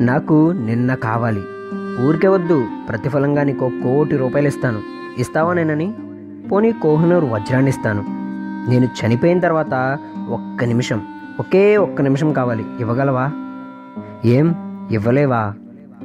నాకు నిన్న కావాలి. ఊరికే వద్దు ప్రతిఫలంగా నీకు కోటి రూపాయలు ఇస్తాను ఇస్తావా నేనని పోనీ కోహినూరు వజ్రాన్ని ఇస్తాను నేను చనిపోయిన తర్వాత ఒక్క నిమిషం ఒకే ఒక్క నిమిషం కావాలి. ఇవ్వగలవా? ఏం? ఇవ్వలేవా?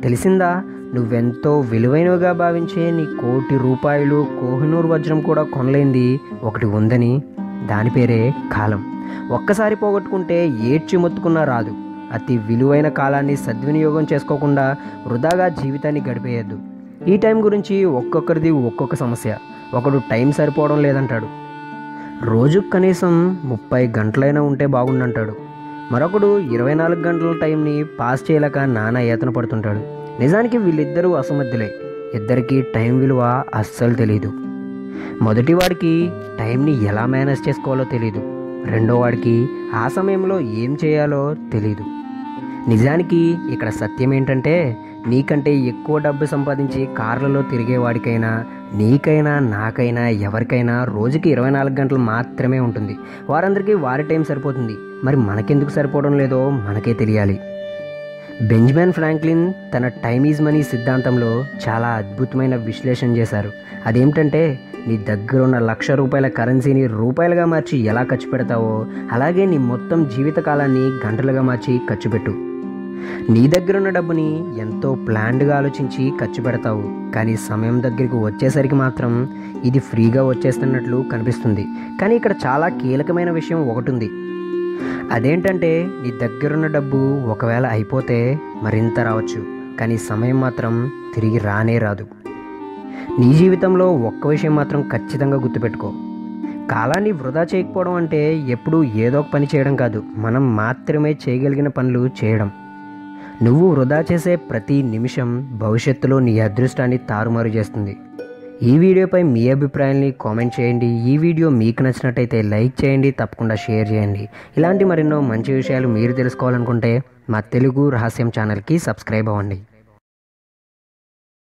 తెలిసిందా? నువ్వెంతో విలువైనవిగా భావించే నీ కోటి రూపాయలు కోహినూరు వజ్రం కూడా కొనలేంది. ఒకటి ఉందని. దాని పేరే కాలం. ఒక్కసారి పోగొట్టుకుంటే ఏడ్చి మొత్తుకున్నా రాదు. అతి విలువైన కాలాన్ని సద్వినియోగం చేసుకోకుండా వృధాగా జీవితాన్ని గడిపేయద్దు. ఈ టైం గురించి ఒక్కొక్కరిది ఒక్కొక్క సమస్య. ఒకడు టైం సరిపోవడం లేదంటాడు. రోజుకు కనీసం ముప్పై గంటలైనా ఉంటే బాగుండంటాడు. మరొకడు ఇరవై నాలుగు గంటల టైంని పాస్ చేయలేక నానా ఏతన పడుతుంటాడు. నిజానికి వీళ్ళిద్దరూ అసమర్థులే. ఇద్దరికీ టైం విలువ అస్సలు తెలియదు మొదటివాడికి టైంని ఎలా మేనేజ్ చేసుకోవాలో తెలియదు రెండో వాడికి ఆ సమయంలో ఏం చేయాలో తెలియదు నిజానికి ఇక్కడ సత్యం ఏంటంటే నీకంటే ఎక్కువ డబ్బు సంపాదించి కార్లలో తిరిగేవాడికైనా నీకైనా నాకైనా ఎవరికైనా రోజుకి ఇరవై నాలుగు గంటలు మాత్రమే ఉంటుంది. వారందరికీ వారి టైం సరిపోతుంది. మరి మనకెందుకు సరిపోవడం లేదో మనకే తెలియాలి. బెంజమిన్ ఫ్రాంక్లిన్ తన టైమ్ ఈజ్ మనీ సిద్ధాంతంలో చాలా అద్భుతమైన విశ్లేషణ చేశారు. అదేమిటంటే నీ దగ్గర ఉన్న లక్ష రూపాయల కరెన్సీని రూపాయలుగా మార్చి ఎలా ఖర్చు పెడతావో అలాగే నీ మొత్తం జీవితకాలాన్ని గంటలుగా మార్చి ఖర్చు పెట్టు. నీ దగ్గర ఉన్న డబ్బుని ఎంతో ప్లాన్డ్గా ఆలోచించి ఖర్చు పెడతావు కానీ సమయం దగ్గరికి వచ్చేసరికి మాత్రం ఇది ఫ్రీగా వచ్చేస్తున్నట్లు కనిపిస్తుంది. కానీ ఇక్కడ చాలా కీలకమైన విషయం ఒకటి ఉంది. అదేంటంటే నీ దగ్గరున్న డబ్బు ఒకవేళ అయిపోతే మరింత రావచ్చు కానీ సమయం మాత్రం తిరిగి రానే రాదు. నీ జీవితంలో ఒక్క విషయం మాత్రం ఖచ్చితంగా గుర్తుపెట్టుకో. కాలాన్ని వృధా చేయకపోవడం అంటే ఎప్పుడూ ఏదో ఒక పని చేయడం కాదు మనం మాత్రమే చేయగలిగిన పనులు చేయడం. నువ్వు వృధా చేసే ప్రతి నిమిషం భవిష్యత్తులో నీ అదృష్టాన్ని తారుమారు చేస్తుంది. ఈ వీడియోపై మీ అభిప్రాయాన్ని కామెంట్ చేయండి. ఈ వీడియో మీకు నచ్చినట్టయితే లైక్ చేయండి తప్పకుండా షేర్ చేయండి. ఇలాంటి మరెన్నో మంచి విషయాలు మీరు తెలుసుకోవాలనుకుంటే మా తెలుగు రహస్యం ఛానల్కి సబ్స్క్రైబ్ అవ్వండి.